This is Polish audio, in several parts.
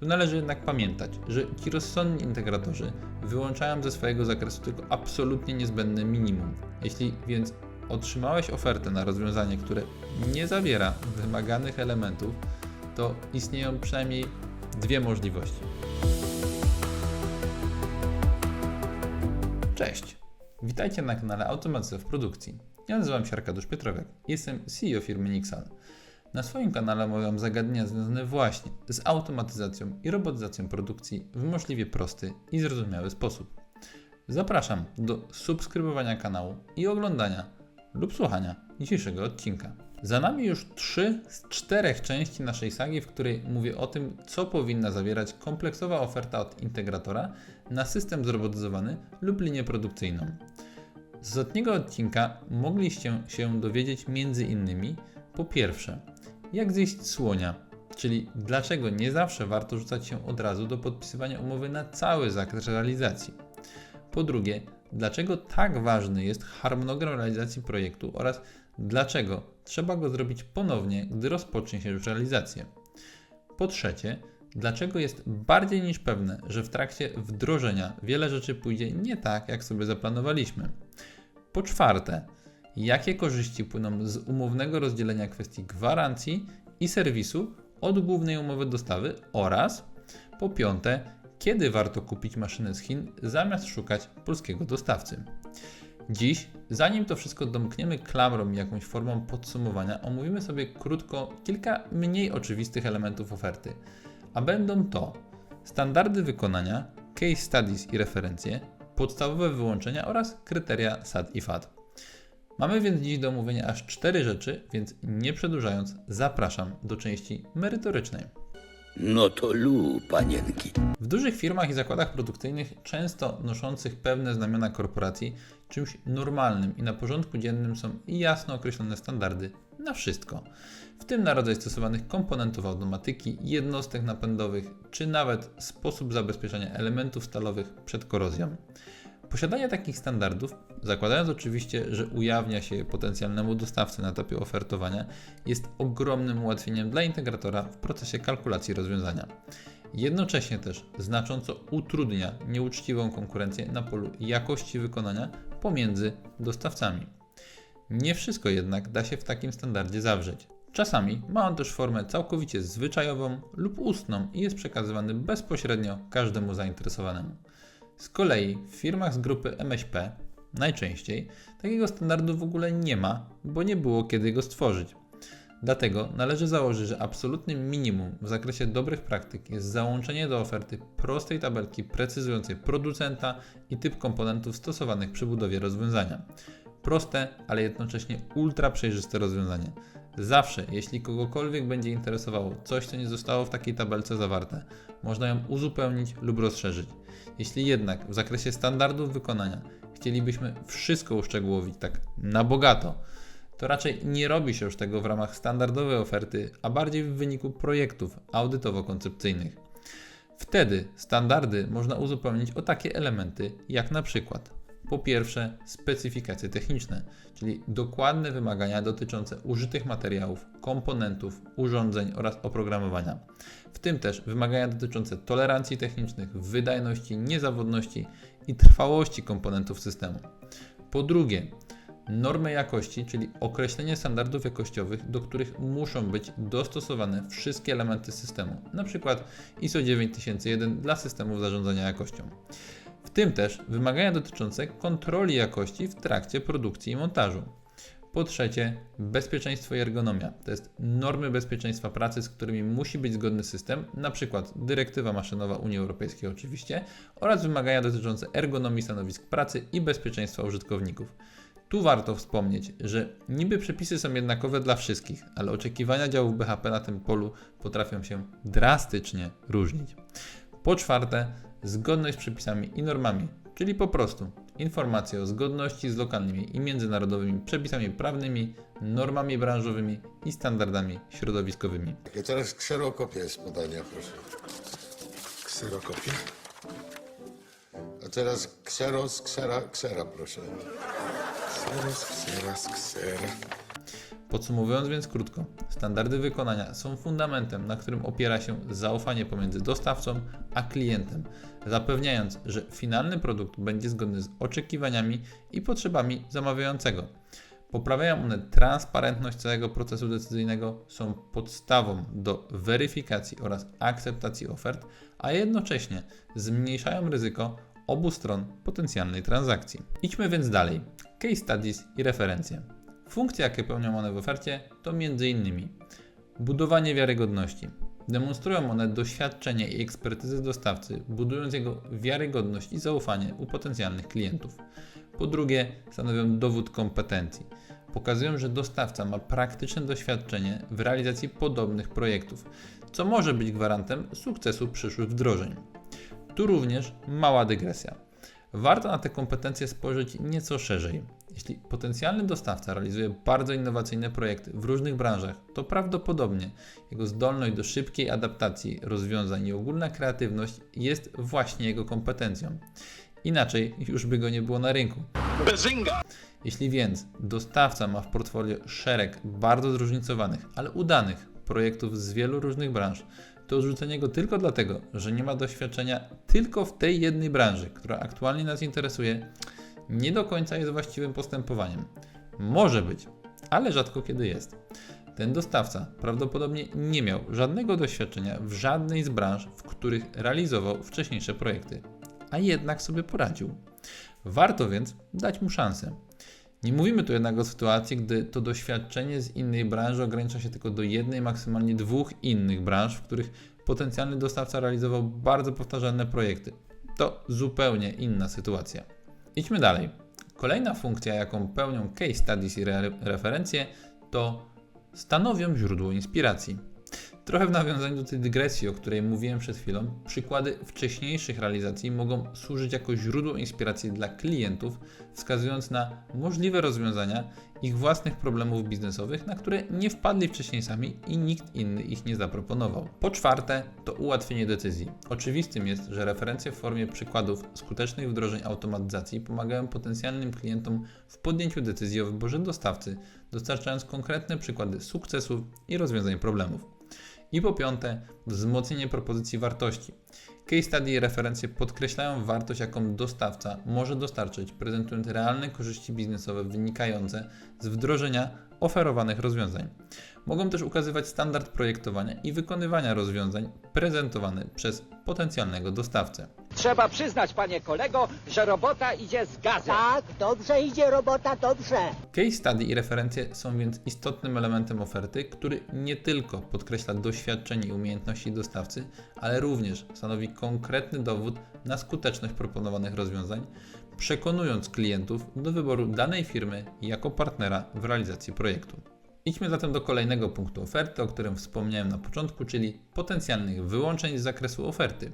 Tu należy jednak pamiętać, że ci rozsądni integratorzy wyłączają ze swojego zakresu tylko absolutnie niezbędne minimum. Jeśli więc otrzymałeś ofertę na rozwiązanie, które nie zawiera wymaganych elementów, to istnieją przynajmniej dwie możliwości. Cześć! Witajcie na kanale Automatyzacja w Produkcji. Ja nazywam się Arkadiusz Pietrowiak. Jestem CEO firmy Nixal. Na swoim kanale omawiam zagadnienia związane właśnie z automatyzacją i robotyzacją produkcji w możliwie prosty i zrozumiały sposób. Zapraszam do subskrybowania kanału i oglądania lub słuchania dzisiejszego odcinka. Za nami już trzy z czterech części naszej sagi, w której mówię o tym, co powinna zawierać kompleksowa oferta od integratora na system zrobotyzowany lub linię produkcyjną. Z ostatniego odcinka mogliście się dowiedzieć między innymi po pierwsze, jak zjeść słonia, czyli dlaczego nie zawsze warto rzucać się od razu do podpisywania umowy na cały zakres realizacji. Po drugie, dlaczego tak ważny jest harmonogram realizacji projektu oraz dlaczego trzeba go zrobić ponownie, gdy rozpocznie się już realizację. Po trzecie, dlaczego jest bardziej niż pewne, że w trakcie wdrożenia wiele rzeczy pójdzie nie tak, jak sobie zaplanowaliśmy. Po czwarte, jakie korzyści płyną z umownego rozdzielenia kwestii gwarancji i serwisu od głównej umowy dostawy oraz po piąte, kiedy warto kupić maszynę z Chin zamiast szukać polskiego dostawcy. Dziś, zanim to wszystko domkniemy klamrą i jakąś formą podsumowania, omówimy sobie krótko kilka mniej oczywistych elementów oferty. A będą to standardy wykonania, case studies i referencje, podstawowe wyłączenia oraz kryteria SAT i FAT. Mamy więc dziś do omówienia aż cztery rzeczy, więc nie przedłużając, zapraszam do części merytorycznej. No to lu, panienki. W dużych firmach i zakładach produkcyjnych, często noszących pewne znamiona korporacji, czymś normalnym i na porządku dziennym są jasno określone standardy na wszystko, w tym na rodzaj stosowanych komponentów automatyki, jednostek napędowych, czy nawet sposób zabezpieczenia elementów stalowych przed korozją. Posiadanie takich standardów, zakładając oczywiście, że ujawnia się potencjalnemu dostawcy na etapie ofertowania, jest ogromnym ułatwieniem dla integratora w procesie kalkulacji rozwiązania. Jednocześnie też znacząco utrudnia nieuczciwą konkurencję na polu jakości wykonania pomiędzy dostawcami. Nie wszystko jednak da się w takim standardzie zawrzeć. Czasami ma on też formę całkowicie zwyczajową lub ustną i jest przekazywany bezpośrednio każdemu zainteresowanemu. Z kolei w firmach z grupy MŚP najczęściej takiego standardu w ogóle nie ma, bo nie było kiedy go stworzyć. Dlatego należy założyć, że absolutnym minimum w zakresie dobrych praktyk jest załączenie do oferty prostej tabelki precyzującej producenta i typ komponentów stosowanych przy budowie rozwiązania. Proste, ale jednocześnie ultra przejrzyste rozwiązanie. Zawsze, jeśli kogokolwiek będzie interesowało coś, co nie zostało w takiej tabelce zawarte, można ją uzupełnić lub rozszerzyć. Jeśli jednak w zakresie standardów wykonania chcielibyśmy wszystko uszczegółowić tak na bogato, to raczej nie robi się już tego w ramach standardowej oferty, a bardziej w wyniku projektów audytowo-koncepcyjnych. Wtedy standardy można uzupełnić o takie elementy, jak na przykład po pierwsze specyfikacje techniczne, czyli dokładne wymagania dotyczące użytych materiałów, komponentów, urządzeń oraz oprogramowania. W tym też wymagania dotyczące tolerancji technicznych, wydajności, niezawodności i trwałości komponentów systemu. Po drugie, normy jakości, czyli określenie standardów jakościowych, do których muszą być dostosowane wszystkie elementy systemu, np. ISO 9001 dla systemów zarządzania jakością. W tym też wymagania dotyczące kontroli jakości w trakcie produkcji i montażu. Po trzecie, bezpieczeństwo i ergonomia. To jest normy bezpieczeństwa pracy, z którymi musi być zgodny system, np. dyrektywa maszynowa Unii Europejskiej oczywiście, oraz wymagania dotyczące ergonomii stanowisk pracy i bezpieczeństwa użytkowników. Tu warto wspomnieć, że niby przepisy są jednakowe dla wszystkich, ale oczekiwania działów BHP na tym polu potrafią się drastycznie różnić. Po czwarte, zgodność z przepisami i normami, czyli po prostu informacje o zgodności z lokalnymi i międzynarodowymi przepisami prawnymi, normami branżowymi i standardami środowiskowymi. I teraz kserokopię z podania, proszę. Kserokopię. A teraz kseros, ksera, ksera, proszę. Kseros, kseras, ksera. Podsumowując więc krótko, standardy wykonania są fundamentem, na którym opiera się zaufanie pomiędzy dostawcą a klientem, zapewniając, że finalny produkt będzie zgodny z oczekiwaniami i potrzebami zamawiającego. Poprawiają one transparentność całego procesu decyzyjnego, są podstawą do weryfikacji oraz akceptacji ofert, a jednocześnie zmniejszają ryzyko obu stron potencjalnej transakcji. Idźmy więc dalej. Case studies i referencje. Funkcje, jakie pełnią one w ofercie, to m.in. budowanie wiarygodności. Demonstrują one doświadczenie i ekspertyzę dostawcy, budując jego wiarygodność i zaufanie u potencjalnych klientów. Po drugie, stanowią dowód kompetencji. Pokazują, że dostawca ma praktyczne doświadczenie w realizacji podobnych projektów, co może być gwarantem sukcesu przyszłych wdrożeń. Tu również mała dygresja. Warto na te kompetencje spojrzeć nieco szerzej. Jeśli potencjalny dostawca realizuje bardzo innowacyjne projekty w różnych branżach, to prawdopodobnie jego zdolność do szybkiej adaptacji rozwiązań i ogólna kreatywność jest właśnie jego kompetencją. Inaczej już by go nie było na rynku. Jeśli więc dostawca ma w portfolio szereg bardzo zróżnicowanych, ale udanych projektów z wielu różnych branż, to odrzucenie go tylko dlatego, że nie ma doświadczenia tylko w tej jednej branży, która aktualnie nas interesuje, nie do końca jest właściwym postępowaniem. Może być, ale rzadko kiedy jest. Ten dostawca prawdopodobnie nie miał żadnego doświadczenia w żadnej z branż, w których realizował wcześniejsze projekty, a jednak sobie poradził. Warto więc dać mu szansę. Nie mówimy tu jednak o sytuacji, gdy to doświadczenie z innej branży ogranicza się tylko do jednej, maksymalnie dwóch innych branż, w których potencjalny dostawca realizował bardzo powtarzalne projekty. To zupełnie inna sytuacja. Idźmy dalej. Kolejna funkcja, jaką pełnią case studies i re referencje, to stanowią źródło inspiracji. Trochę w nawiązaniu do tej dygresji, o której mówiłem przed chwilą, przykłady wcześniejszych realizacji mogą służyć jako źródło inspiracji dla klientów, wskazując na możliwe rozwiązania ich własnych problemów biznesowych, na które nie wpadli wcześniej sami i nikt inny ich nie zaproponował. Po czwarte, to ułatwienie decyzji. Oczywistym jest, że referencje w formie przykładów skutecznych wdrożeń automatyzacji pomagają potencjalnym klientom w podjęciu decyzji o wyborze dostawcy, dostarczając konkretne przykłady sukcesów i rozwiązań problemów. I po piąte, wzmocnienie propozycji wartości. Case study i referencje podkreślają wartość, jaką dostawca może dostarczyć, prezentując realne korzyści biznesowe wynikające z wdrożenia oferowanych rozwiązań. Mogą też ukazywać standard projektowania i wykonywania rozwiązań prezentowane przez potencjalnego dostawcę. Trzeba przyznać, panie kolego, że robota idzie z gazem. Tak, dobrze idzie robota, dobrze. Case study i referencje są więc istotnym elementem oferty, który nie tylko podkreśla doświadczenie i umiejętności dostawcy, ale również stanowi konkretny dowód na skuteczność proponowanych rozwiązań, przekonując klientów do wyboru danej firmy jako partnera w realizacji projektu. Idźmy zatem do kolejnego punktu oferty, o którym wspomniałem na początku, czyli potencjalnych wyłączeń z zakresu oferty.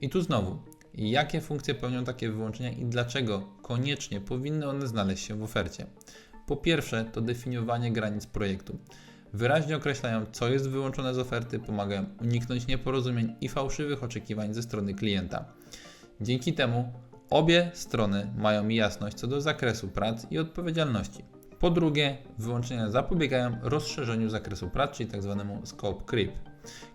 I tu znowu, jakie funkcje pełnią takie wyłączenia i dlaczego koniecznie powinny one znaleźć się w ofercie. Po pierwsze, to definiowanie granic projektu. Wyraźnie określają, co jest wyłączone z oferty, pomagają uniknąć nieporozumień i fałszywych oczekiwań ze strony klienta. Dzięki temu obie strony mają jasność co do zakresu prac i odpowiedzialności. Po drugie, wyłączenia zapobiegają rozszerzeniu zakresu prac, czyli tzw. scope creep,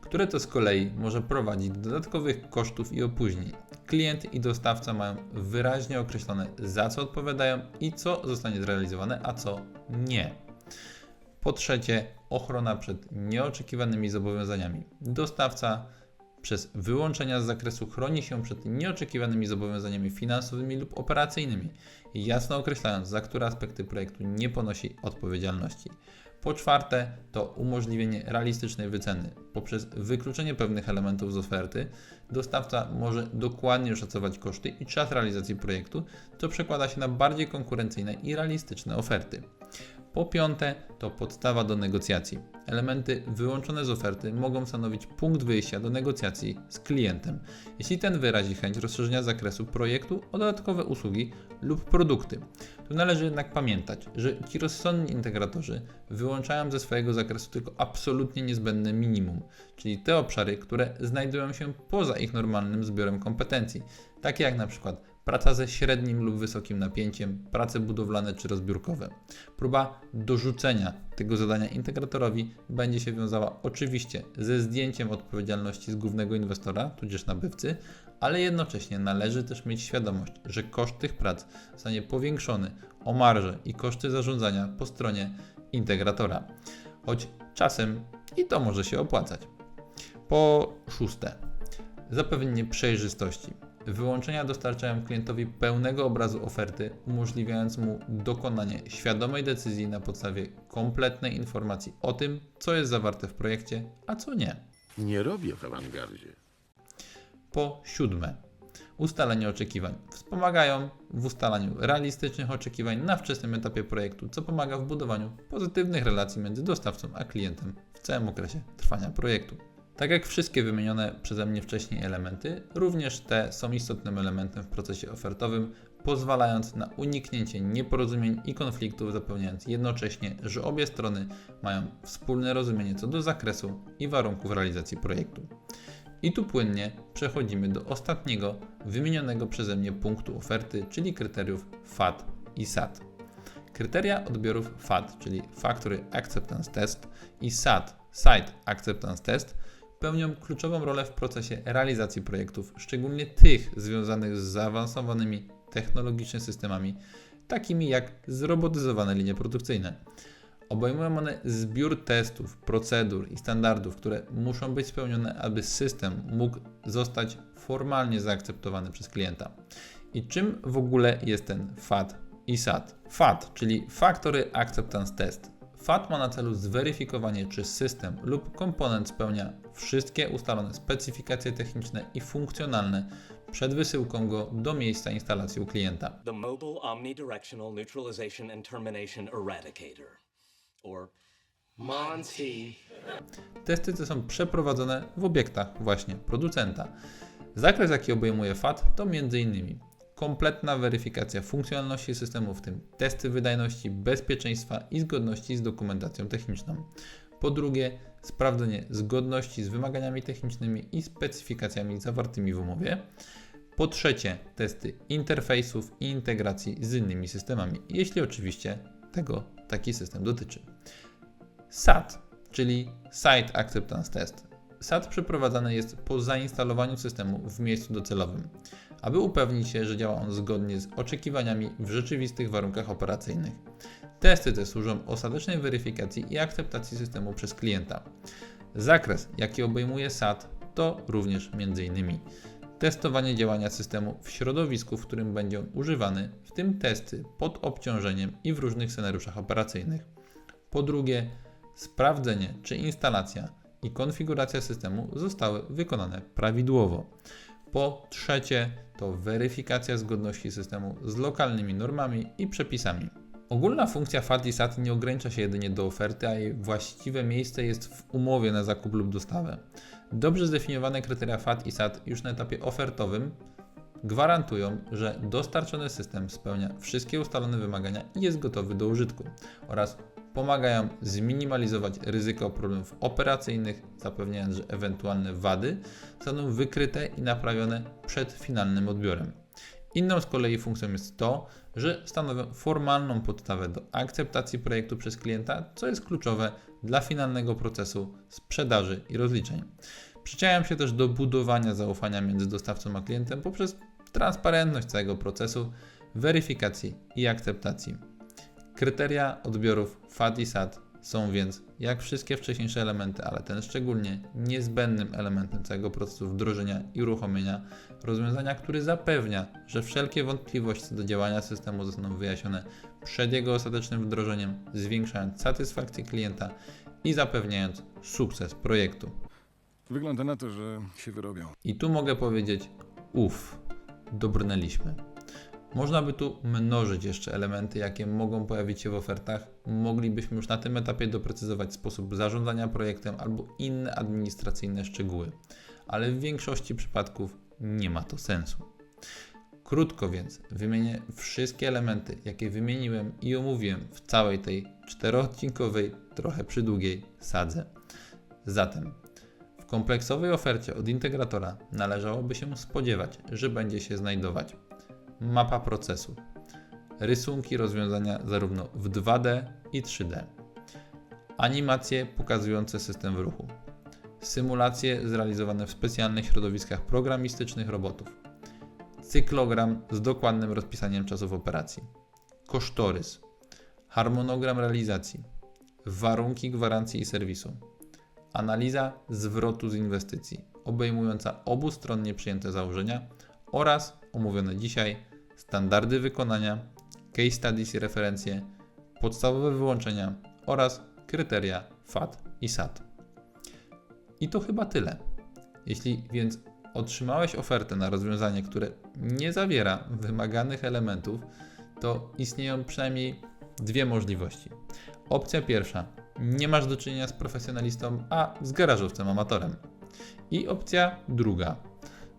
które to z kolei może prowadzić do dodatkowych kosztów i opóźnień. Klient i dostawca mają wyraźnie określone, za co odpowiadają i co zostanie zrealizowane, a co nie. Po trzecie, ochrona przed nieoczekiwanymi zobowiązaniami. Dostawca przez wyłączenia z zakresu chroni się przed nieoczekiwanymi zobowiązaniami finansowymi lub operacyjnymi, jasno określając, za które aspekty projektu nie ponosi odpowiedzialności. Po czwarte, to umożliwienie realistycznej wyceny. Poprzez wykluczenie pewnych elementów z oferty, dostawca może dokładnie oszacować koszty i czas realizacji projektu, co przekłada się na bardziej konkurencyjne i realistyczne oferty. Po piąte, to podstawa do negocjacji. Elementy wyłączone z oferty mogą stanowić punkt wyjścia do negocjacji z klientem, jeśli ten wyrazi chęć rozszerzenia zakresu projektu o dodatkowe usługi lub produkty. Tu należy jednak pamiętać, że ci rozsądni integratorzy wyłączają ze swojego zakresu tylko absolutnie niezbędne minimum, czyli te obszary, które znajdują się poza ich normalnym zbiorem kompetencji, takie jak na przykład praca ze średnim lub wysokim napięciem, prace budowlane czy rozbiórkowe. Próba dorzucenia tego zadania integratorowi będzie się wiązała oczywiście ze zdjęciem odpowiedzialności z głównego inwestora, tudzież nabywcy, ale jednocześnie należy też mieć świadomość, że koszt tych prac zostanie powiększony o marże i koszty zarządzania po stronie integratora. Choć czasem i to może się opłacać. Po szóste, zapewnienie przejrzystości. Wyłączenia dostarczają klientowi pełnego obrazu oferty, umożliwiając mu dokonanie świadomej decyzji na podstawie kompletnej informacji o tym, co jest zawarte w projekcie, a co nie. Nie robię w awangardzie. Po siódme, ustalenie oczekiwań. Wspomagają w ustalaniu realistycznych oczekiwań na wczesnym etapie projektu, co pomaga w budowaniu pozytywnych relacji między dostawcą a klientem w całym okresie trwania projektu. Tak jak wszystkie wymienione przeze mnie wcześniej elementy, również te są istotnym elementem w procesie ofertowym, pozwalając na uniknięcie nieporozumień i konfliktów, zapewniając jednocześnie, że obie strony mają wspólne rozumienie co do zakresu i warunków realizacji projektu. I tu płynnie przechodzimy do ostatniego wymienionego przeze mnie punktu oferty, czyli kryteriów FAT i SAT. Kryteria odbiorów FAT, czyli Factory Acceptance Test i SAT, Site Acceptance Test, pełnią kluczową rolę w procesie realizacji projektów, szczególnie tych związanych z zaawansowanymi technologicznie systemami, takimi jak zrobotyzowane linie produkcyjne. Obejmują one zbiór testów, procedur i standardów, które muszą być spełnione, aby system mógł zostać formalnie zaakceptowany przez klienta. I czym w ogóle jest ten FAT i SAT? FAT, czyli Factory Acceptance Test. FAT ma na celu zweryfikowanie, czy system lub komponent spełnia wszystkie ustalone specyfikacje techniczne i funkcjonalne przed wysyłką go do miejsca instalacji u klienta. the Mobile Omnidirectional Neutralization and Termination Eradicator, or Monty. Testy te są przeprowadzone w obiektach właśnie producenta. Zakres, jaki obejmuje FAT, to m.in. kompletna weryfikacja funkcjonalności systemu, w tym testy wydajności, bezpieczeństwa i zgodności z dokumentacją techniczną. Po drugie, sprawdzenie zgodności z wymaganiami technicznymi i specyfikacjami zawartymi w umowie. Po trzecie, testy interfejsów i integracji z innymi systemami, jeśli oczywiście tego taki system dotyczy. SAT, czyli Site Acceptance Test. SAT przeprowadzany jest po zainstalowaniu systemu w miejscu docelowym, aby upewnić się, że działa on zgodnie z oczekiwaniami w rzeczywistych warunkach operacyjnych. Testy te służą ostatecznej weryfikacji i akceptacji systemu przez klienta. Zakres, jaki obejmuje SAT, to również m.in. testowanie działania systemu w środowisku, w którym będzie on używany, w tym testy pod obciążeniem i w różnych scenariuszach operacyjnych. Po drugie, sprawdzenie, czy instalacja i konfiguracja systemu zostały wykonane prawidłowo. Po trzecie, to weryfikacja zgodności systemu z lokalnymi normami i przepisami. Ogólna funkcja FAT i SAT nie ogranicza się jedynie do oferty, a jej właściwe miejsce jest w umowie na zakup lub dostawę. Dobrze zdefiniowane kryteria FAT i SAT już na etapie ofertowym gwarantują, że dostarczony system spełnia wszystkie ustalone wymagania i jest gotowy do użytku oraz pomagają zminimalizować ryzyko problemów operacyjnych, zapewniając, że ewentualne wady zostaną wykryte i naprawione przed finalnym odbiorem. Inną z kolei funkcją jest to, że stanowią formalną podstawę do akceptacji projektu przez klienta, co jest kluczowe dla finalnego procesu sprzedaży i rozliczeń. Przyczyniają się też do budowania zaufania między dostawcą a klientem poprzez transparentność całego procesu, weryfikacji i akceptacji. Kryteria odbiorów FAT i SAT są więc, jak wszystkie wcześniejsze elementy, ale ten szczególnie, niezbędnym elementem całego procesu wdrożenia i uruchomienia rozwiązania, który zapewnia, że wszelkie wątpliwości co do działania systemu zostaną wyjaśnione przed jego ostatecznym wdrożeniem, zwiększając satysfakcję klienta i zapewniając sukces projektu. Wygląda na to, że się wyrobią. I tu mogę powiedzieć, uff, dobrnęliśmy. Można by tu mnożyć jeszcze elementy, jakie mogą pojawić się w ofertach. Moglibyśmy już na tym etapie doprecyzować sposób zarządzania projektem albo inne administracyjne szczegóły, ale w większości przypadków nie ma to sensu. Krótko więc wymienię wszystkie elementy, jakie wymieniłem i omówiłem w całej tej czteroodcinkowej, trochę przydługiej sadze. Zatem w kompleksowej ofercie od integratora należałoby się spodziewać, że będzie się znajdować mapa procesu. Rysunki rozwiązania zarówno w 2D i 3D. Animacje pokazujące system w ruchu. Symulacje zrealizowane w specjalnych środowiskach programistycznych robotów. Cyklogram z dokładnym rozpisaniem czasów operacji. Kosztorys. Harmonogram realizacji. Warunki gwarancji i serwisu. Analiza zwrotu z inwestycji, obejmująca obustronnie przyjęte założenia oraz omówione dzisiaj standardy wykonania, case studies i referencje, podstawowe wyłączenia oraz kryteria FAT i SAT. I to chyba tyle. Jeśli więc otrzymałeś ofertę na rozwiązanie, które nie zawiera wymaganych elementów, to istnieją przynajmniej dwie możliwości. Opcja pierwsza: nie masz do czynienia z profesjonalistą, a z garażowcem amatorem. I opcja druga.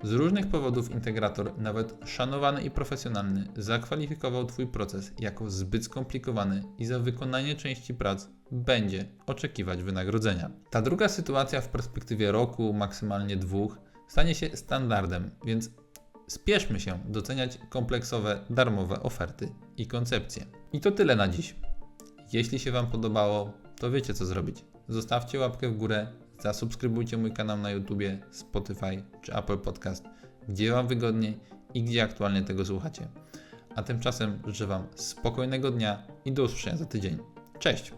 Z różnych powodów integrator, nawet szanowany i profesjonalny, zakwalifikował Twój proces jako zbyt skomplikowany i za wykonanie części prac będzie oczekiwać wynagrodzenia. Ta druga sytuacja w perspektywie roku, maksymalnie dwóch, stanie się standardem, więc spieszmy się doceniać kompleksowe, darmowe oferty i koncepcje. I to tyle na dziś. Jeśli się Wam podobało, to wiecie co zrobić. Zostawcie łapkę w górę, zasubskrybujcie mój kanał na YouTubie, Spotify czy Apple Podcast, gdzie Wam wygodniej i gdzie aktualnie tego słuchacie. A tymczasem życzę Wam spokojnego dnia i do usłyszenia za tydzień. Cześć!